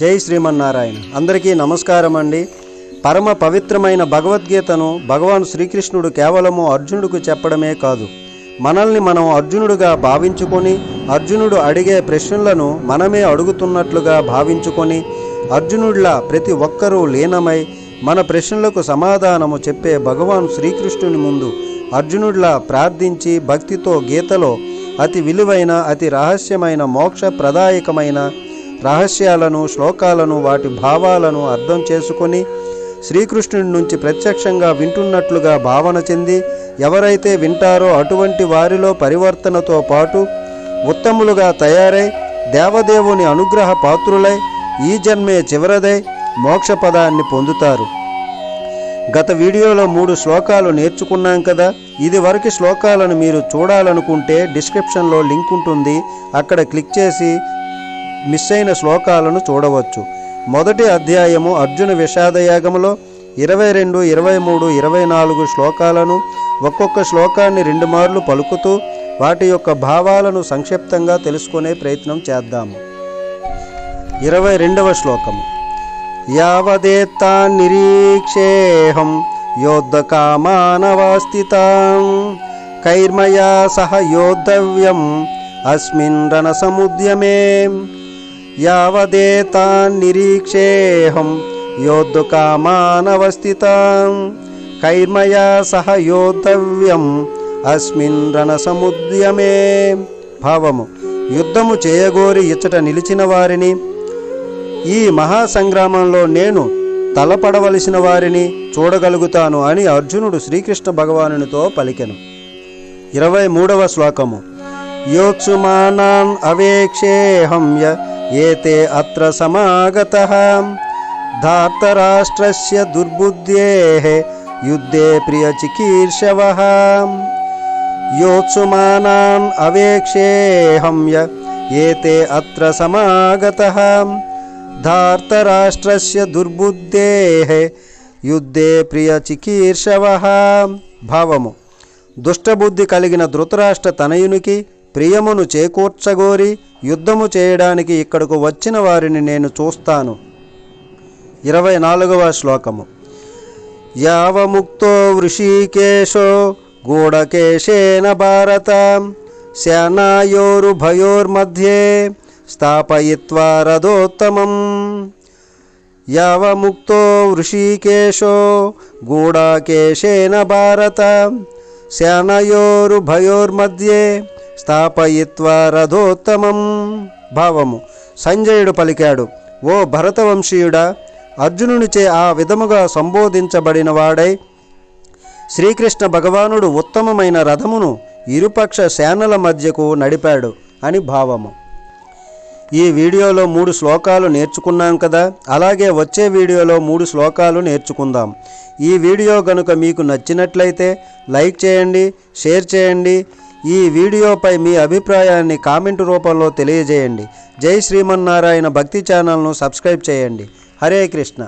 జై శ్రీమన్నారాయణ. అందరికీ నమస్కారం అండి. పరమ పవిత్రమైన భగవద్గీతను భగవాన్ శ్రీకృష్ణుడు కేవలము అర్జునుడికి చెప్పడమే కాదు. మనల్ని మనం అర్జునుడుగా భావించుకొని అర్జునుడు అడిగే ప్రశ్నలను మనమే అడుగుతున్నట్లుగా భావించుకొని అర్జునుడిలా ప్రతి ఒక్కరూ లీనమై మన ప్రశ్నలకు సమాధానము చెప్పే భగవాన్ శ్రీకృష్ణుని ముందు అర్జునుడిలా ప్రార్థించి భక్తితో గీతలో అతి విలువైన అతి రహస్యమైన మోక్ష ప్రదాయకమైన రహస్యాలను శ్లోకాలను వాటి భావాలను అర్థం చేసుకొని శ్రీకృష్ణుడి నుంచి ప్రత్యక్షంగా వింటున్నట్లుగా భావన చెంది ఎవరైతే వింటారో అటువంటి వారిలో పరివర్తనతో పాటు ఉత్తములుగా తయారై దేవదేవుని అనుగ్రహ పాత్రులై ఈ జన్మే చివరదై మోక్ష పదాన్ని పొందుతారు. గత వీడియోలో మూడు శ్లోకాలు నేర్చుకున్నాం కదా ఇది వరకు శ్లోకాలను మీరు చూడాలనుకుంటే డిస్క్రిప్షన్లో లింక్ ఉంటుంది అక్కడ క్లిక్ చేసి మిస్ అయిన శ్లోకాలను చూడవచ్చు. మొదటి అధ్యాయము అర్జున విషాదయాగములో ఇరవై రెండు ఇరవై మూడు ఇరవై నాలుగు శ్లోకాలను ఒక్కొక్క శ్లోకాన్ని రెండు మార్లు పలుకుతూ వాటి యొక్క భావాలను సంక్షిప్తంగా తెలుసుకునే ప్రయత్నం చేద్దాము. ఇరవై రెండవ శ్లోకము. యావదేత్తా నిరీక్షేహం యోద్ధకామానవాస్థితాం కైర్మయా సహ యోద్ధవ్యం అస్మిన్ రణసముద్యమే యావదేతాన్నిరీక్షేహం నిరీక్షేహం యోద్ధకామానవస్థితాం కైర్మయా సహ యోద్ధవ్యం అస్మిన్ రణసముద్యమే భావము యుద్ధము చేయగోరి ఇచ్చట నిలిచిన వారిని। ఈ మహాసంగ్రామంలో నేను తలపడవలసిన వారిని చూడగలుగుతాను అని అర్జునుడు శ్రీకృష్ణ భగవానునితో పలికెను। ఇరవై మూడవ శ్లోకము। యోత్సుమానాన్ అవేక్షేహం య ఏతే అత్ర సమాగత ధార్తరాష్ట్రస్య దుర్బుద్ధ్యే యుద్ధే ప్రియచికీర్షవ యోత్సుమానాన్ అవేక్షేహం య ఏతే అత్ర సమాగత ధార్తరాష్ట్రస్య దుర్బుద్ధే యుద్ధే ప్రియ చికీర్షవ భావము దుష్టబుద్ధి కలిగిన ధృతరాష్ట్ర తనయునికి ప్రియమును చేకూర్చగోరి యుద్ధము చేయడానికి ఇక్కడకు వచ్చిన వారిని నేను చూస్తాను. ఇరవై నాలుగవ శ్లోకము. యావముక్తో వృషీకేశో గూఢకేశేన భారత సేనాయోరుభయోర్మధ్యే స్థాపయిత్వా రథోత్తమం. యావముక్తో వృషీకేశో గూఢకేశేన భారత సేనయోరుభయోర్మధ్యే స్థాపయిత్వా రథోత్తమం. భావము. సంజయుడు పలికాడు ఓ భరతవంశీయుడా అర్జునునిచే ఆ విధముగా సంబోధించబడిన వాడై శ్రీకృష్ణ భగవానుడు ఉత్తమమైన రథమును ఇరుపక్ష సేనల మధ్యకు నడిపాడు అని భావము. ఈ వీడియోలో మూడు శ్లోకాలు నేర్చుకున్నాం కదా. అలాగే వచ్చే వీడియోలో మూడు శ్లోకాలు నేర్చుకుందాం. ఈ వీడియో కనుక మీకు నచ్చినట్లయితే లైక్ చేయండి షేర్ చేయండి. ఈ వీడియోపై మీ అభిప్రాయాన్ని కామెంట్ రూపంలో తెలియజేయండి. జై శ్రీమన్నారాయణ భక్తి ఛానల్ను సబ్స్క్రైబ్ చేయండి. హరే కృష్ణ.